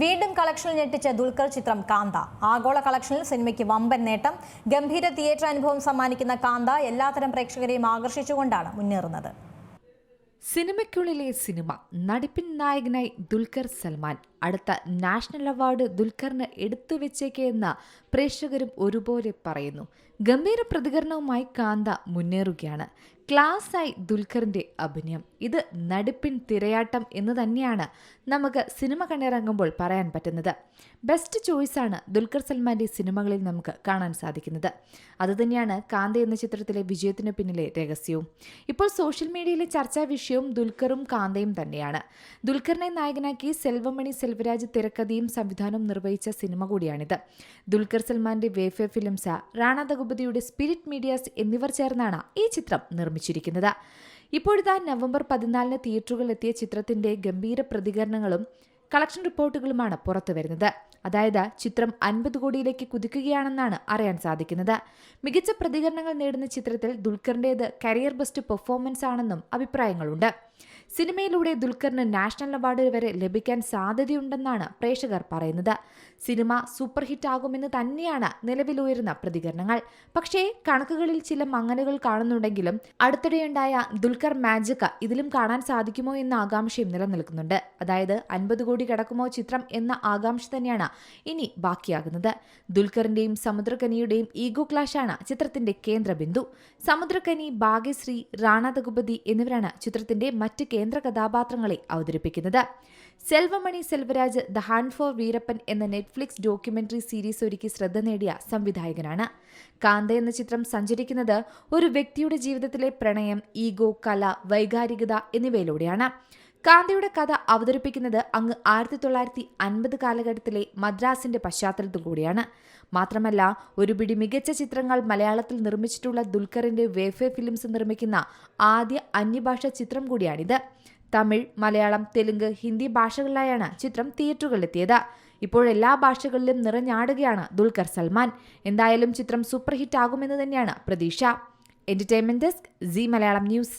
വീണ്ടും കളക്ഷനിൽ ഞെട്ടിച്ച ദുൽഖർ ചിത്രം കാന്ത. ആഗോള കളക്ഷനിൽ സിനിമയ്ക്ക് വമ്പൻ നേട്ടം ഗംഭീര തിയേറ്റർ അനുഭവം സമ്മാനിക്കുന്ന കാന്ത എല്ലാത്തരം പ്രേക്ഷകരെയും ആകർഷിച്ചുകൊണ്ടാണ് മുന്നേറുന്നത്. സിനിമയ്ക്കുള്ളിലെ സിനിമ നടിപ്പിൻ നായകനായി ദുൽഖർ സൽമാൻ അടുത്ത നാഷണൽ അവാർഡ് ദുൽഖറിന് എടുത്തു വെച്ചേക്കെന്ന് പ്രേക്ഷകരും ഒരുപോലെ പറയുന്നു. ഗംഭീര പ്രതികരണവുമായി കാന്ത മുന്നേറുകയാണ്. ക്ലാസ്സായി ദുൽഖറിന്റെ അഭിനയം. ഇത് നടുപ്പിൻ തിരയാട്ടം എന്ന് തന്നെയാണ് നമുക്ക് സിനിമ കണ്ടിറങ്ങുമ്പോൾ പറയാൻ പറ്റുന്നത്. ബെസ്റ്റ് ചോയ്സാണ് ദുൽഖർ സൽമാന്റെ സിനിമകളിൽ നമുക്ക് കാണാൻ സാധിക്കുന്നത്. അതുതന്നെയാണ് കാന്ത എന്ന ചിത്രത്തിലെ വിജയത്തിന് പിന്നിലെ രഹസ്യവും. ഇപ്പോൾ സോഷ്യൽ മീഡിയയിലെ ചർച്ചാ വിഷയവും ദുൽഖറും കാന്തയും തന്നെയാണ്. ദുൽഖറിനെ നായകനാക്കി സെൽവമണി സെൽവരാജ് തിരക്കഥയും സംവിധാനവും നിർവഹിച്ച സിനിമ കൂടിയാണിത്. ദുൽഖർ സൽമാന്റെ വേഫെ ഫിലിംസ റാണ ദഗുപതിയുടെ സ്പിരിറ്റ് മീഡിയാസ് എന്നിവർ ചേർന്നാണ് ഈ ചിത്രം നിർമ്മിച്ചിരിക്കുന്നത് ഇപ്പോഴിതാ നവംബർ പതിനാലിന് തിയേറ്ററുകളിലെത്തിയ ചിത്രത്തിന്റെ ഗംഭീര പ്രതികരണങ്ങളും കളക്ഷൻ റിപ്പോർട്ടുകളുമാണ് പുറത്തു വരുന്നത്. അതായത് ചിത്രം അൻപത് കോടിയിലേക്ക് കുതിക്കുകയാണെന്നാണ് അറിയാൻ സാധിക്കുന്നത്. മികച്ച പ്രതികരണങ്ങൾ നേടുന്ന ചിത്രത്തിൽ ദുൽഖറിന്റേത് കരിയർ ബെസ്റ്റ് പെർഫോമൻസ് ആണെന്നും അഭിപ്രായങ്ങളുണ്ട്. സിനിമയിലൂടെ ദുൽഖറിന് നാഷണൽ അവാർഡ് വരെ ലഭിക്കാൻ സാധ്യതയുണ്ടെന്നാണ് പ്രേക്ഷകർ പറയുന്നത്. സിനിമ സൂപ്പർ ഹിറ്റ് ആകുമെന്ന് തന്നെയാണ് നിലവിലുയരുന്ന പ്രതികരണങ്ങൾ. പക്ഷേ കണക്കുകളിൽ ചില മങ്ങലുകൾ കാണുന്നുണ്ടെങ്കിലും അടുത്തിടെയുണ്ടായ ദുൽഖർ മാജിക് ഇതിലും കാണാൻ സാധിക്കുമോ എന്ന ആകാംക്ഷയും നിലനിൽക്കുന്നുണ്ട്. അതായത് അൻപത് കോടി കടക്കുമോ ചിത്രം എന്ന ആകാംക്ഷ തന്നെയാണ് ഇനി ബാക്കിയാകുന്നത്. ദുൽഖറിന്റെയും സമുദ്രകനിയുടെയും ഈഗോ ക്ലാഷാണ് ചിത്രത്തിന്റെ കേന്ദ്രബിന്ദു. സമുദ്രകനി ഭാഗ്യശ്രീ റാണ തകുപതി എന്നിവരാണ് ചിത്രത്തിന്റെ മറ്റ് കേന്ദ്ര കഥാപാത്രങ്ങളെ അവതരിപ്പിക്കുന്നത്. Selvamani Selvaraj the hunt for Veerappan എന്ന നെറ്റ്ഫ്ലിക്സ് ഡോക്യുമെന്ററി സീരീസ് ഒരുക്കി ശ്രദ്ധ നേടിയ സംവിധായകനാണ്. കാന്ത എന്ന ചിത്രം സഞ്ചരിക്കുന്നത് ഒരു വ്യക്തിയുടെ ജീവിതത്തിലെ പ്രണയം ഈഗോ കല വൈകാരികത എന്നിവയിലൂടെയാണ്. കാന്തയുടെ കഥ അവതരിപ്പിക്കുന്നത് അങ്ങ് ആയിരത്തി തൊള്ളായിരത്തി അൻപത് കാലഘട്ടത്തിലെ മദ്രാസിന്റെ പശ്ചാത്തലത്തിൽ കൂടിയാണ്. മാത്രമല്ല ഒരുപിടി മികച്ച ചിത്രങ്ങൾ മലയാളത്തിൽ നിർമ്മിച്ചിട്ടുള്ള ദുൽഖറിന്റെ വേഫേ ഫിലിംസ് നിർമ്മിക്കുന്ന ആദ്യ അന്യഭാഷ ചിത്രം കൂടിയാണിത്. തമിഴ് മലയാളം തെലുങ്ക് ഹിന്ദി ഭാഷകളിലായാണ് ചിത്രം തിയേറ്ററുകളിലെത്തിയത്. ഇപ്പോൾ എല്ലാ ഭാഷകളിലും നിറഞ്ഞാടുകയാണ് ദുൽഖർ സൽമാൻ. എന്തായാലും ചിത്രം സൂപ്പർ ഹിറ്റ് ആകുമെന്ന് തന്നെയാണ് പ്രതീക്ഷ. Entertainment desk Zee Malayalam news